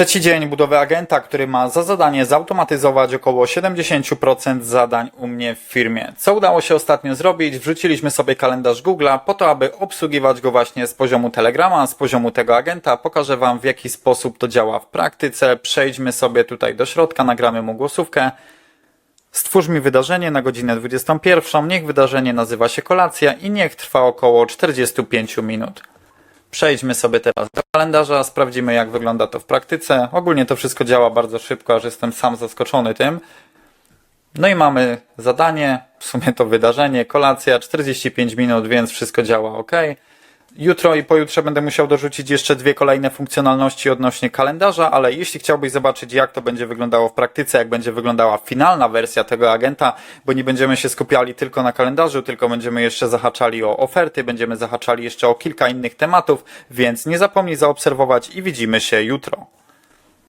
Trzeci dzień budowy agenta, który ma za zadanie zautomatyzować około 70% zadań u mnie w firmie. Co udało się ostatnio zrobić? Wrzuciliśmy sobie kalendarz Google'a po to, aby obsługiwać go właśnie z poziomu Telegrama, z poziomu tego agenta. Pokażę Wam w jaki sposób to działa w praktyce. Przejdźmy sobie tutaj do środka, nagramy mu głosówkę. Stwórz mi wydarzenie na godzinę 21. Niech wydarzenie nazywa się kolacja i niech trwa około 45 minut. Przejdźmy sobie teraz do kalendarza, sprawdzimy jak wygląda to w praktyce. Ogólnie to wszystko działa bardzo szybko, aż jestem sam zaskoczony tym. No i mamy zadanie, w sumie to wydarzenie, kolacja, 45 minut, więc wszystko działa ok. Jutro i pojutrze będę musiał dorzucić jeszcze dwie kolejne funkcjonalności odnośnie kalendarza, ale jeśli chciałbyś zobaczyć, jak to będzie wyglądało w praktyce, jak będzie wyglądała finalna wersja tego agenta, bo nie będziemy się skupiali tylko na kalendarzu, tylko będziemy jeszcze zahaczali o oferty, będziemy zahaczali jeszcze o kilka innych tematów, więc nie zapomnij zaobserwować i widzimy się jutro.